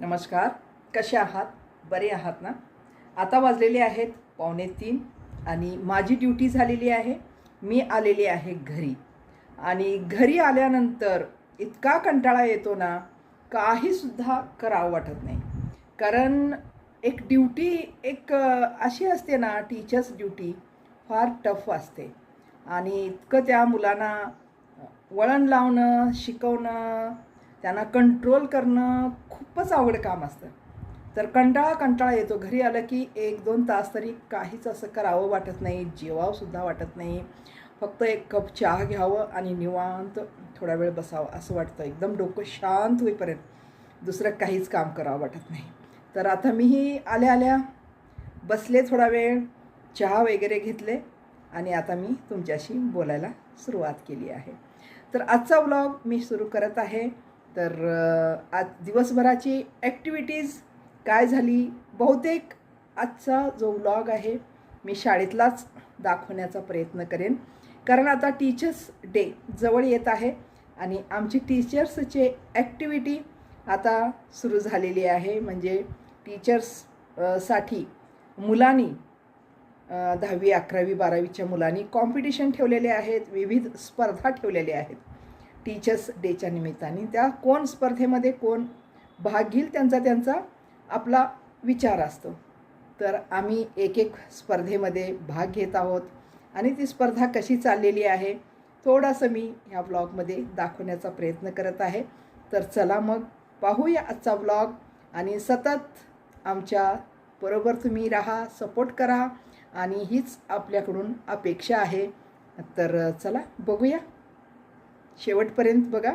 नमस्कार. कसे आहात? बरे आहात ना? आता वाजलेले आहेत पावणे तीन आणि माझी ड्युटी झालेली आहे. मी आलेली आहे घरी. आणि घरी आल्यानंतर इतका कंटाळा येतो ना काहीसुद्धा करावं वाटत नाही. कारण एक ड्युटी एक अशी असते ना टीचर्स ड्युटी फार टफ असते. आणि इतकं त्या मुलांना वळण लावणं शिकवणं त्यांना कंट्रोल करणं खूपच आवड काम असतं. तर कंटाळा कंटाळा येतो. घरी आलं की एक दोन तास तरी काहीच असं करावं वाटत नाही जेवावंसुद्धा वाटत नाही. फक्त एक कप चहा घ्यावं आणि निवांत थोडा वेळ बसावं असं वाटतं. एकदम डोकं शांत होईपर्यंत दुसरं काहीच काम करावं वाटत नाही. तर आता मीही आल्या आल्या बसले थोडा वेळ चहा वगैरे घेतले आणि आता मी तुमच्याशी बोलायला सुरुवात केली आहे. तर आजचा व्लॉग मी सुरू करत आहे. तर आज दिवसभराची ॲक्टिव्हिटीज काय झाली? बहुतेक आजचा जो व्लॉग आहे मी शाळेतलाच दाखवण्याचा प्रयत्न करेन. कारण आता टीचर्स डे जवळ येत आहे आणि आमची टीचर्सचे ॲक्टिव्हिटी आता सुरू झालेली आहे. म्हणजे टीचर्ससाठी मुलांनी दहावी अकरावी बारावीच्या मुलांनी कॉम्पिटिशन ठेवलेले आहेत. विविध स्पर्धा ठेवलेल्या आहेत. टीचर्स डेच्या निमित्ताने. त्या कोण स्पर्धेमध्ये कोण भाग घेईल त्यांचा त्यांचा आपला विचार असतो. तर आम्ही एक एक स्पर्धेमध्ये भाग घेत आहोत आणि ती स्पर्धा कशी चाललेली आहे थोडंसं मी ह्या ब्लॉगमध्ये दाखवण्याचा प्रयत्न करत आहे. तर चला मग पाहूया आजचा ब्लॉग आणि सतत आमच्या बरोबर तुम्ही राहा सपोर्ट करा आणि हीच आपल्याकडून अपेक्षा आहे. तर चला बघूया. शेवटपर्यंत बघा.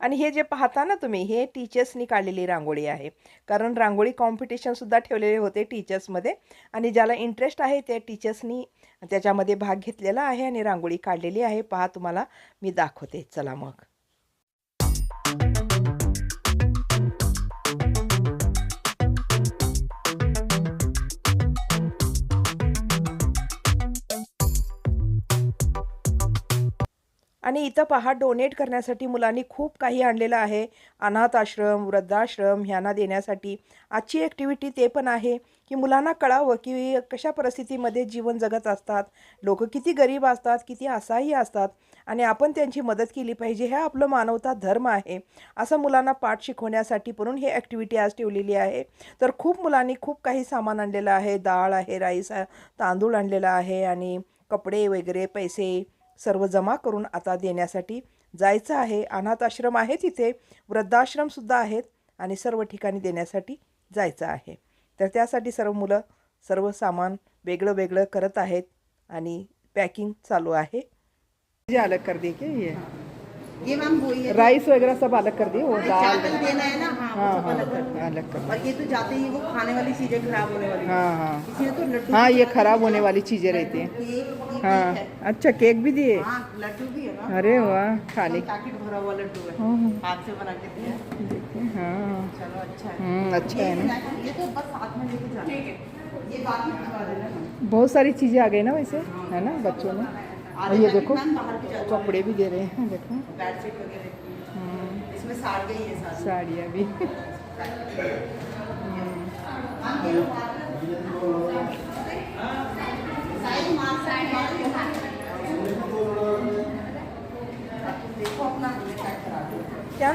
आणि हे जे पाहता ना तुम्ही हे टीचर्सनी काढलेली रांगोळी आहे. कारण रांगोळी कॉम्पिटिशनसुद्धा ठेवलेले होते टीचर्समध्ये आणि ज्याला इंटरेस्ट आहे त्या टीचर्सनी त्याच्यामध्ये भाग घेतलेला आहे आणि रांगोळी काढलेली आहे. पहा तुम्हाला मी दाखवते. चला मग. आणि इथं पहा डोनेट करण्यासाठी मुलांनी खूप काही आणलेलं आहे. अनाथ आश्रम वृद्धाश्रम ह्यांना देण्यासाठी. आजची ॲक्टिव्हिटी ते पण आहे की मुलांना कळावं की कशा परिस्थितीमध्ये जीवन जगत असतात. लोक किती गरीब असतात किती असहाय्य असतात आणि आपण त्यांची मदत केली पाहिजे. हे आपलं मानवता धर्म आहे. असं मुलांना पाठ शिकवण्यासाठी म्हणून ही ॲक्टिव्हिटी आज ठेवलेली आहे. तर खूप मुलांनी खूप काही सामान आणलेलं आहे. डाळ आहे राईस आहे तांदूळ आणलेला आहे आणि कपडे वगैरे पैसे सर्व जमा करून आता देण्यासाठी जायचं आहे. अनाथ आश्रम आहे तिथे वृद्धाश्रमसुद्धा आहेत आणि सर्व ठिकाणी देण्यासाठी जायचं आहे. तर त्यासाठी सर्व मुलं सर्व सामान वेगळं वेगळं करत आहेत आणि पॅकिंग चालू आहे. अलग कर दे के ये. ये मैम वही है राइस वगैरह सब अलग कर दिए वो दाल चावल देना है ना हाँ हाँ वो अलग कर हाँ अलग कर और ये तो जाते ही वो खाने वाली चीज़ें खराब होने वाली। हाँ हाँ। इसलिए तो लड्डू हाँ ये खराब होने वाली चीज़ें रहती हैं। हाँ अच्छा केक भी दिए? हाँ लड्डू भी है ना। अरे वाह खाने पैकेट भरा हुआ लड्डू है। हाँ, हाँ, हाथ से बना के दिया। है। देखिए हाँ। चलो अच्छा है। हम्म, अच्छा है ना। ये तो बस साथ में लेके जाना। है। ये बाकी बहुत सारी चीज़ें आ गई ना वैसे है ना बच्चों में? ये देखो कपड़े भी दे रहे हैं देखो। हाँ। इसमें साड़ियाँ भी। हाँ।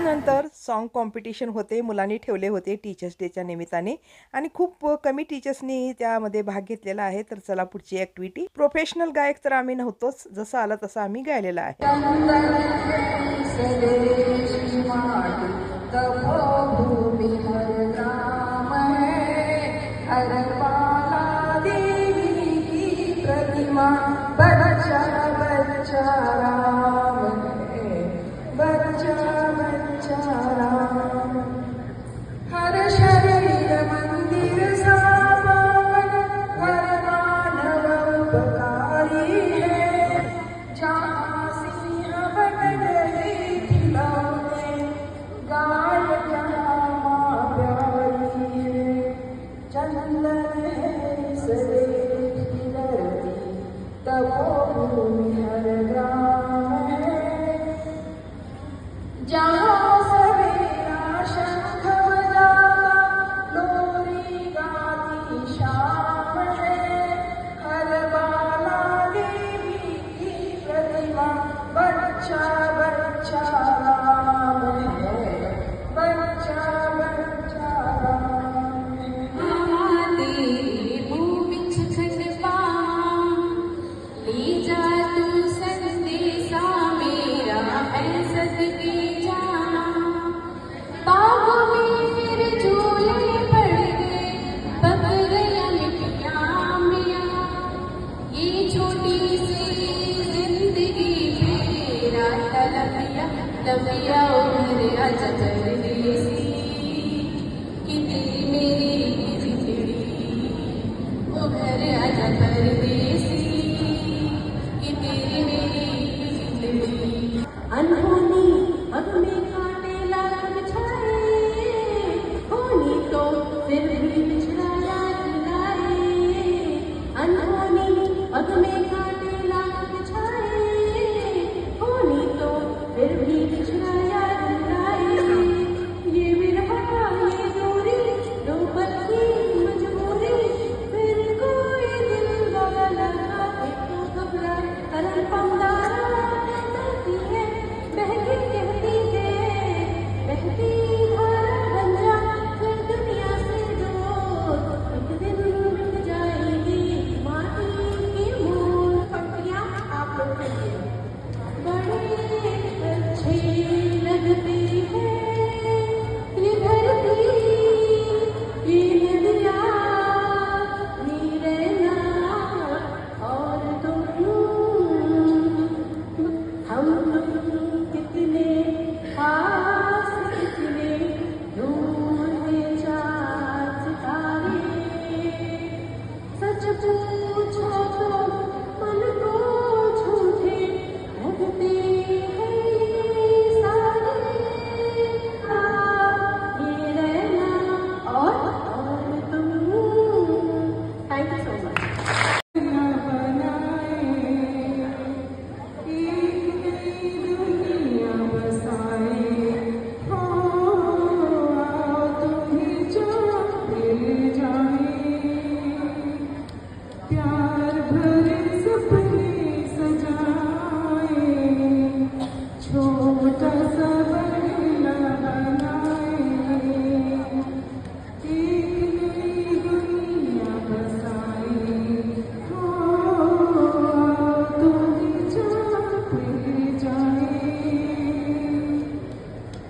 त्यानंतर सॉन्ग कॉम्पिटिशन होते. मुलांनी ठेवले होते टीचर्स डेच्या निमित्ताने. आणि खूप कमी टीचर्सनी त्यामध्ये भाग घेतलेला आहे. तर चला पुढची ॲक्टिव्हिटी प्रोफेशनल गायक तर आम्ही नव्हतोच. जसं आलं तसं आम्ही गायलेलं आहे. प्रतिमा रवैया मेरे आजा चले सी कि तेरी मेरी बिछड़ी ओ घर आजा परदेसी कि तेरी मेरी बिछड़ी अनहोनी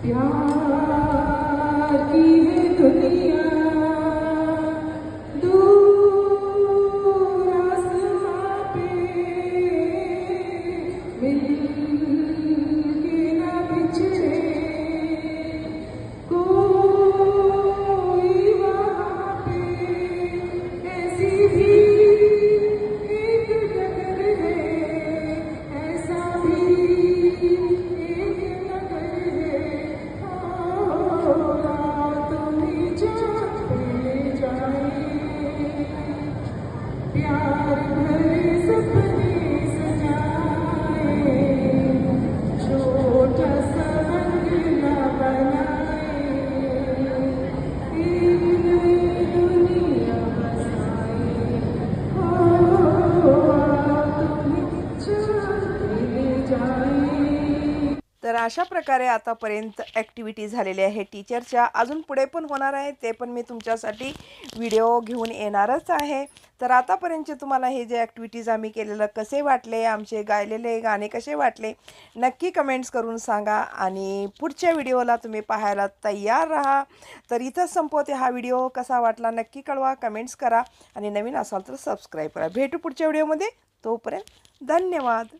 呀。प्यार है अशा प्रकारे आतापर्यंत ॲक्टिव्हिटी झालेली आहे. टीचरच्या अजून पुढे पण होणार आहे ते पण मी तुमच्यासाठी व्हिडिओ घेऊन येणारच आहे. तर आतापर्यंतचे तुम्हाला हे जे ॲक्टिव्हिटीज आम्ही केलेलं कसे वाटले आमचे गायलेले गाणे कसे वाटले नक्की कमेंट्स करून सांगा आणि पुढच्या व्हिडिओला तुम्ही पाहायला तयार राहा. तर इथंच संपवते हा व्हिडिओ कसा वाटला नक्की कळवा कमेंट्स करा आणि नवीन असाल तर सबस्क्राईब करा. भेटू पुढच्या व्हिडिओमध्ये तोपर्यंत धन्यवाद.